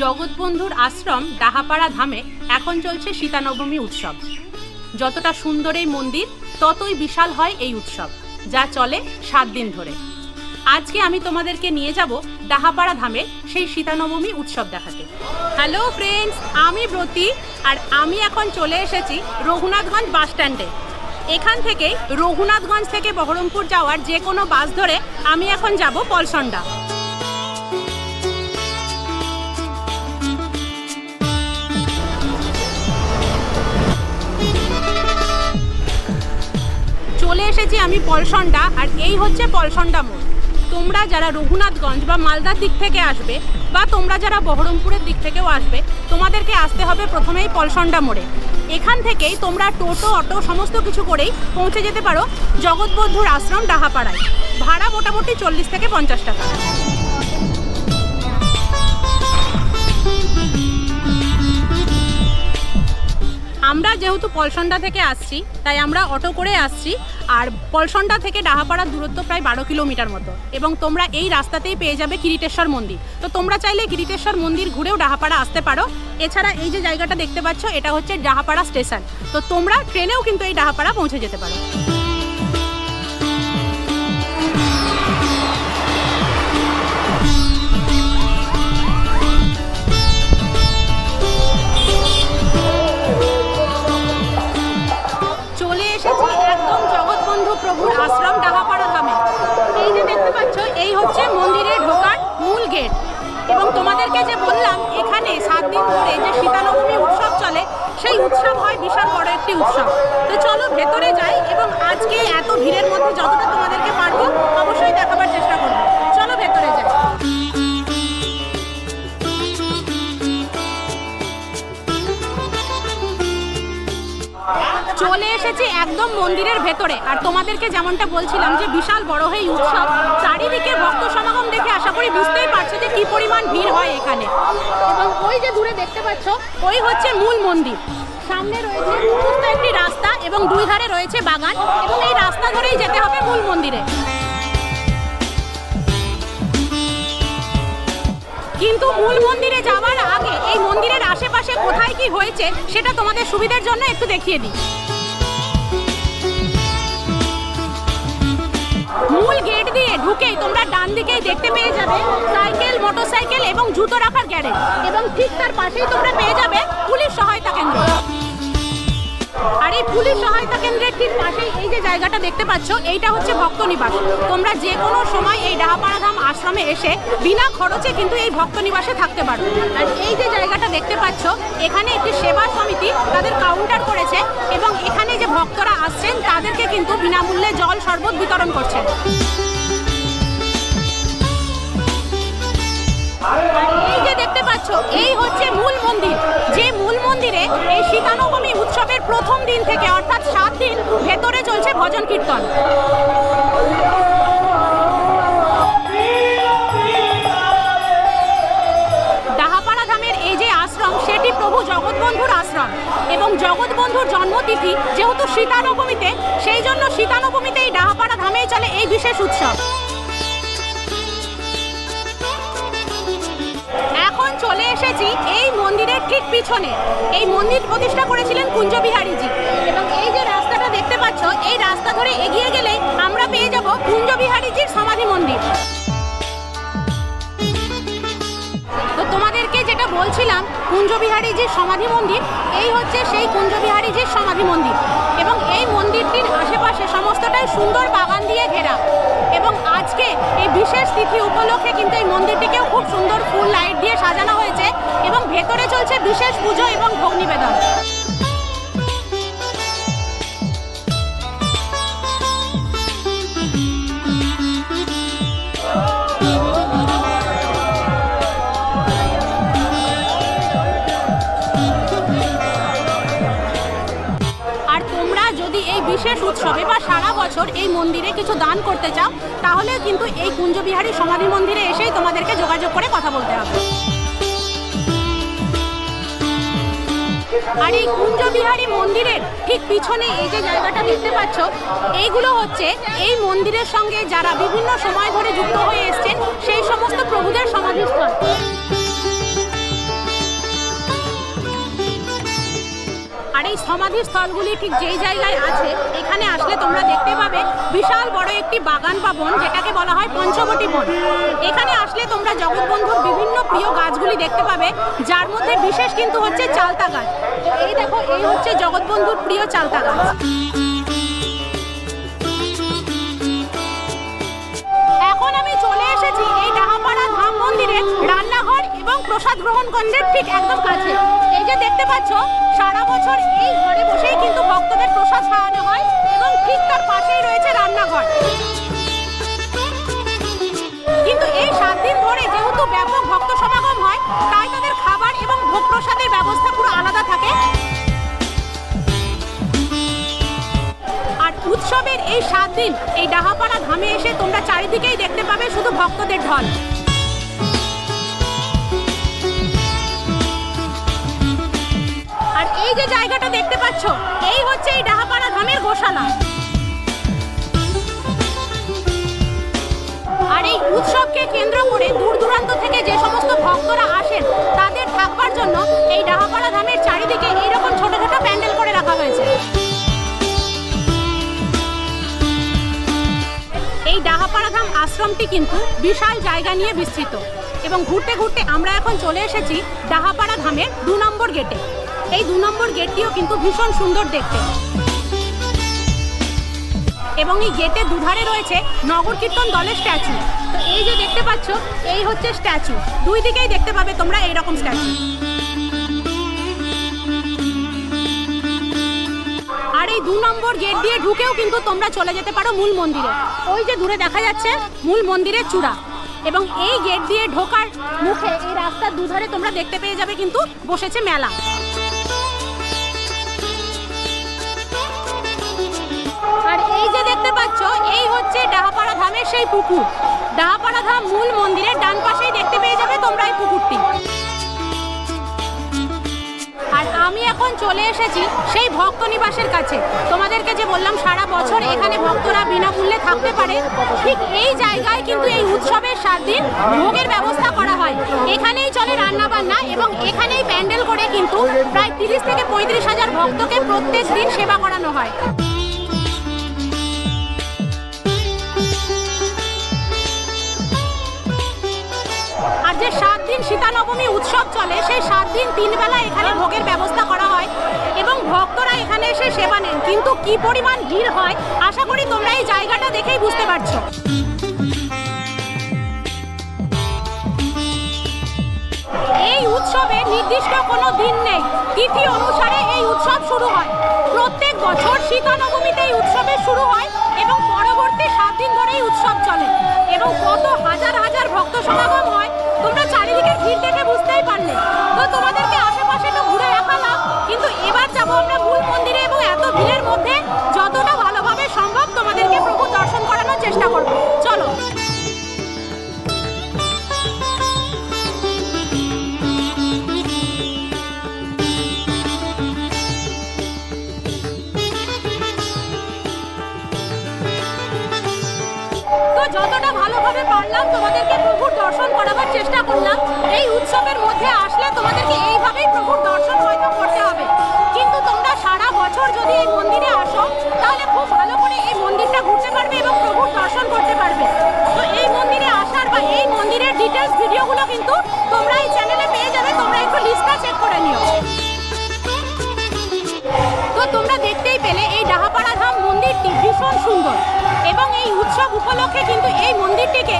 জগৎবন্ধুর আশ্রম ডাহাপাড়া ধামে এখন চলছে সীতানবমী উৎসব। যতটা সুন্দর এই মন্দির, ততই বিশাল হয় এই উৎসব, যা চলে সাত দিন ধরে। আজকে আমি তোমাদেরকে নিয়ে যাব ডাহাপাড়া ধামে সেই সীতানবমী উৎসব দেখাতে। হ্যালো ফ্রেন্ডস আমি ব্রতী আর আমি এখন চলে এসেছি রঘুনাথগঞ্জ বাস স্ট্যান্ডে। এখান থেকে রঘুনাথগঞ্জ থেকে বহরমপুর যাওয়ার যে কোনো বাস ধরে আমি এখন যাব পলসন্ডা। চলে এসেছি আমি পলসন্ডা, আর এই হচ্ছে পলসন্ডা মোড়। তোমরা যারা রঘুনাথগঞ্জ বা মালদার দিক থেকে আসবে, বা তোমরা যারা বহরমপুরের দিক থেকেও আসবে, তোমাদেরকে আসতে হবে প্রথমেই পলসন্ডা মোড়ে। এখান থেকেই তোমরা টোটো, অটো, সমস্ত কিছু করেই পৌঁছে যেতে পারো জগৎবন্ধুর আশ্রম ডাহাপাড়ায়। ভাড়া মোটামুটি চল্লিশ থেকে পঞ্চাশ টাকা। আমরা যেহেতু পলসন্ডা থেকে আসছি, তাই আমরা অটো করে আসছি, আর পলসন্ডা থেকে ডাহাপাড়ার দূরত্ব প্রায় বারো কিলোমিটার মতো। এবং তোমরা এই রাস্তাতেই পেয়ে যাবে কিরিটেশ্বর মন্দির। তো তোমরা চাইলে কিরিটেশ্বর মন্দির ঘুরেও ডাহাপাড়া আসতে পারো। এছাড়া এই যে জায়গাটা দেখতে পাচ্ছ, এটা হচ্ছে ডাহাপাড়া স্টেশন। তো তোমরা ট্রেনেও কিন্তু এই ডাহাপাড়া পৌঁছে যেতে পারো। তোমাদেরকে যে বললাম, এখানে সাত দিন ধরে যে সীতানবমী উৎসব চলে, সেই উৎসব হয় বিশাল বড় একটি উৎসব। তো চলো ভেতরে যাই এবং আজকে এত ভিড়ের মধ্যে যতটা তোমাদেরকে পারব, অবশ্যই দেখাবার চলে এসেছি একদম মন্দিরের ভেতরে। আর তোমাদেরকে যেমনটা বলছিলাম যে বিশাল বড় হয়ে উৎসব, চারিদিকে ভক্ত সমাগম দেখে আশা করি বুঝতেই পারছ যে কি পরিমাণ ভিড় হয় এখানে। এবং ওই যে দূরে দেখতে পাচ্ছ, ওই হচ্ছে মূল মন্দির। সামনে রয়েছে একটি রাস্তা এবং দুই ধারে রয়েছে বাগান এবং এই রাস্তা ধরেই যেতে হবে মূল মন্দিরে। কিন্তু মূল মন্দিরে যাওয়ার আগে এই মন্দিরের আশেপাশে কোথায় কি হয়েছে সেটা তোমাদের সুবিধার জন্য একটু দেখিয়ে দিই। মূল গেট দিয়ে ঢুকেই তোমরা ডান দিকেই দেখতে পেয়ে যাবে সাইকেল মোটরসাইকেল এবং জুতো রাখার গ্যারেজ এবং ঠিক তার পাশেই তোমরা পেয়ে যাবে পুলিশ সহায়তা কেন্দ্র। পুলিশ সহায়তা কেন্দ্রের ঠিক পাশে এই যে জায়গাটা দেখতে পাচ্ছ, এইটা হচ্ছে ভক্ত নিবাস তোমরা যে কোনো সময় এই ডাহাপাড়া ধাম আশ্রমে এসে বিনা খরচে কিন্তু এই ভক্ত নিবাসে থাকতে পারো। আর এই যে জায়গাটা দেখতে পাচ্ছ, এখানে একটি সেবা সমিতি তাদের কাউন্টার করেছে এবং এখানে যে ভক্তরা আসছেন, তাদেরকে কিন্তু বিনামূল্যে জল শরবত বিতরণ করছেন পাচ্ছ, এই হচ্ছে মূল মন্দির। যে মূল মন্দিরে এই সীতানবমী উৎসবের প্রথম দিন থেকে, অর্থাৎ সাত দিন ভেতরে চলছে ভজন কীর্তন। প্রভু জগৎবন্ধুর আশ্রম এবং জগৎবন্ধুর জন্মতিথি যেহেতু সীতানবমীতে, সেই জন্য সীতানবমীতে এই ডাহাপাড়া ধামেই চলে এই বিশেষ উৎসব। এসেছি এই মন্দিরের ঠিক পিছনে। এই মন্দির প্রতিষ্ঠা করেছিলেন কুঞ্জবিহারীজি এবং এই যে রাস্তাটা দেখতে পাচ্ছ, এই রাস্তা ধরে এগিয়ে গেলে আমরা পেয়ে যাব কুঞ্জবিহারীজির সমাধি মন্দির। তো তোমাদেরকে যেটা বলছিলাম কুঞ্জবিহারীজির সমাধি মন্দির, এই হচ্ছে সেই কুঞ্জবিহারীজির সমাধি মন্দির। এবং এই মন্দিরটির আশেপাশে সমস্তটাই সুন্দর বাগান দিয়ে ঘেরা। এবং আজকে এই বিশেষ তিথি উপলক্ষে কিন্তু এই মন্দিরটিকেও খুব সুন্দর ফুল বিশেষ পুজো এবং ভোগ নিবেদন। যদি এই বিশেষ উৎসবে বা সারা বছর এই মন্দিরে কিছু দান করতে চাও, তাহলে কিন্তু এই কুঞ্জবিহারী সমাধি মন্দিরে এসেই তোমাদেরকে যোগাযোগ করে কথা বলতে হবে। আর এই কুঞ্জবিহারী মন্দিরের ঠিক পিছনে এই যে জায়গাটা দেখতে পাচ্ছ, এইগুলো হচ্ছে এই মন্দিরের সঙ্গে যারা বিভিন্ন সময় ধরে যুক্ত হয়ে এসছেন, সেই সমস্ত প্রভুদের সমাধিস্থল। আর এই সমাধিস্থলগুলি ঠিক যেই জায়গায় আছে, এখানে আসলে তোমরা দেখতে পাবে বিশাল বড় একটি বাগান বা বন, যেটাকে বলা হয় পঞ্চবটি বন। এখানে আসলে তোমরা জগৎবন্ধুর বিভিন্ন প্রিয় গাছগুলি দেখতে পাবে, যার মধ্যে বিশেষ কিন্তু হচ্ছে চালতা গাছ। দেখো, এই হচ্ছে জগৎবন্ধুর প্রিয় চালতা গাছ এখন আমি চলে এসেছি এই ডাহাপাড়া ধাম মন্দিরের রান্নাঘর এবং প্রসাদ গ্রহণ কেন্দ্রের ঠিক একদম কাছে। এই যে দেখতে পাচ্ছ, সারা বছর এই ঘরে বসেই কিন্তু ভক্তদের প্রসাদ খাওয়ানো হয় এবং ঠিক তার পাশেই রয়েছে রান্নাঘর। কিন্তু এই সাত দিন ধরে যেহেতু ব্যাপক ভক্ত সমাগম হয়, তাই তাদের ভোগ প্রসাদের ব্যবস্থা পুরো আলাদা থাকে। আর উৎসবের এই সাত দিন, এই ডাহাপাড়া ধামে এসে তোমরা চারিদিকেই দেখতে পাবে শুধু ভক্তদের ঢল। আর এই যে জায়গাটা দেখতে পাচ্ছ, এই হচ্ছে এই ডাহাপাড়া ধামের গোশালা। আর এই উৎসবকে কেন্দ্র করে দূর দূরান্ত থেকে যে সমস্ত ভক্তরা আসেন, তাদের থাকবার জন্য এই ডাহাপাড়া ধামের চারিদিকে এইরকম ছোট ছোট প্যান্ডেল করে রাখা হয়েছে। এই ডাহাপাড়া ধাম আশ্রমটি কিন্তু বিশাল জায়গা নিয়ে বিস্তৃত এবং ঘুরতে ঘুরতে আমরা এখন চলে এসেছি ডাহাপাড়া ধামের দু নম্বর গেটে। এই দু নম্বর গেটটিও কিন্তু ভীষণ সুন্দর দেখতে। এবং এই গেটের দুধারে রয়েছে নগর কীর্তন দলের স্ট্যাচু। তো এই যে দেখতে পাচ্ছ, এই হচ্ছে স্ট্যাচু। দুই দিকেই দেখতে পাবে তোমরা এইরকম স্ট্যাচু। আর এই দু নম্বর গেট দিয়ে ঢুকেও কিন্তু তোমরা চলে যেতে পারো মূল মন্দিরে। ওই যে দূরে দেখা যাচ্ছে মূল মন্দিরের চূড়া। এবং এই গেট দিয়ে ঢোকার মুখে এই রাস্তার দুধারে তোমরা দেখতে পেয়ে যাবে কিন্তু বসেছে মেলা। ধামের সেই পুকুর। ডাহাপাড়া ধাম মূল মন্দিরের ডান পাশেই দেখতে পেয়ে যাবে তোমরা এই পুকুরটি। আর আমি এখন চলে এসেছি সেই ভক্ত নিবাসের কাছে। তোমাদেরকে যে বললাম, সারা বছর এখানে ভক্তরা বিনামূল্যে থাকতে পারে, ঠিক এই জায়গায় কিন্তু এই উৎসবের সাত দিন ভোগের ব্যবস্থা করা হয়। এখানেই চলে রান্না বান্না এবং এখানেই প্যান্ডেল করে কিন্তু প্রায় তিরিশ থেকে পঁয়ত্রিশ হাজার ভক্তকে প্রত্যেক দিন সেবা করানো হয়। যে সাত দিন সীতানবমী উৎসব চলে, সেই সাত দিন তিনবেলা এখানে ভোগের ব্যবস্থা করা হয় এবং ভক্তরা এখানে এসে সেবা নেন। কিন্তু কি পরিমাণ ভিড় হয়, আশা করি তোমরা এই জায়গাটা দেখেই বুঝতে পারছ। এই উৎসবে নির্দিষ্ট কোনো দিন নেই, তিথি অনুসারে এই উৎসব শুরু হয়। প্রত্যেক বছর সীতানবমীতে এই উৎসবের শুরু হয় এবং পরবর্তী সাত দিন ধরে এই উৎসব চলে এবং কত হাজার হাজার ভক্ত সমাগম পারলাম তোমাদেরকে প্রভুর দর্শন করাবার চেষ্টা করলাম। এই উৎসবের মধ্যে আসলে তোমাদেরকে এইভাবেই প্রভুর দর্শন হয়তো করতে হবে। কিন্তু তোমরা সারা বছর যদি এই মন্দিরে আসো, তাহলে খুব ভালো করে এই মন্দিরটা ঘুরতে পারবে এবং প্রভুর দর্শন করতে পারবে। তো এই মন্দিরে আসার বা এই মন্দিরের ডিটেলস ভিডিওগুলো কিন্তু তোমরা এই চ্যানেলে পেয়ে যাবে। তোমরা একটু লিস্টটা চেক করে নিও। তো তোমরা দেখতেই পেলে, এই ডাহাপাড়া ধাম মন্দিরটি ভীষণ সুন্দর। এবং এই উৎসব উপলক্ষে কিন্তু এই মন্দিরটিকে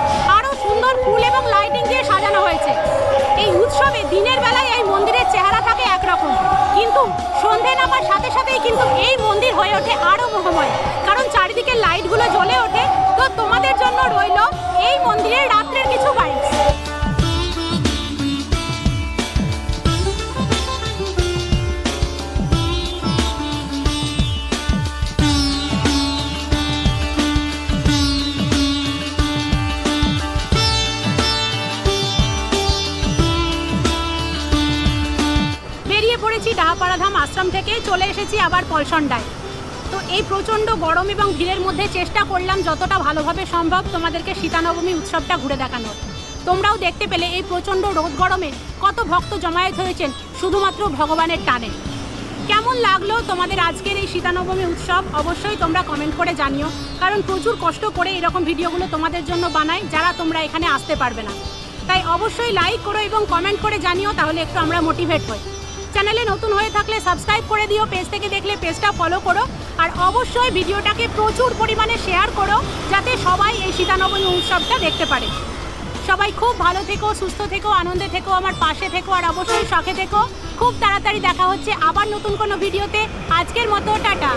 থেকে চলে এসেছি আবার পলসন্ডায়। তো এই প্রচণ্ড গরম এবং ভিড়ের মধ্যে চেষ্টা করলাম যতটা ভালোভাবে সম্ভব তোমাদেরকে সীতানবমী উৎসবটা ঘুরে দেখানোর। তোমরাও দেখতে পেলে এই প্রচণ্ড রোদ গরমে কত ভক্ত জমায়েত হয়েছেন শুধুমাত্র ভগবানের টানে। কেমন লাগল তোমাদের আজকের এই সীতানবমী উৎসব? অবশ্যই তোমরা কমেন্ট করে জানিও। কারণ প্রচুর কষ্ট করে এরকম ভিডিওগুলো তোমাদের জন্য বানাই যারা তোমরা এখানে আসতে পারবে না। তাই অবশ্যই লাইক করো এবং কমেন্ট করে জানিও, তাহলে একটু আমরা মোটিভেট হই। চ্যানেলে নতুন হয়ে থাকলে সাবস্ক্রাইব করে দিও, পেজ থেকে দেখলে পেজটা ফলো করো, আর অবশ্যই ভিডিওটাকে প্রচুর পরিমাণে শেয়ার করো, যাতে সবাই এই সীতানবমী উৎসবটা দেখতে পারে। সবাই খুব ভালো থেকো, সুস্থ থেকো, আনন্দে থেকো, আমার পাশে থেকো, আর অবশ্যই শখে থেকো। খুব তাড়াতাড়ি দেখা হচ্ছে আবার নতুন কোনো ভিডিওতে। আজকের মতো, টাটা।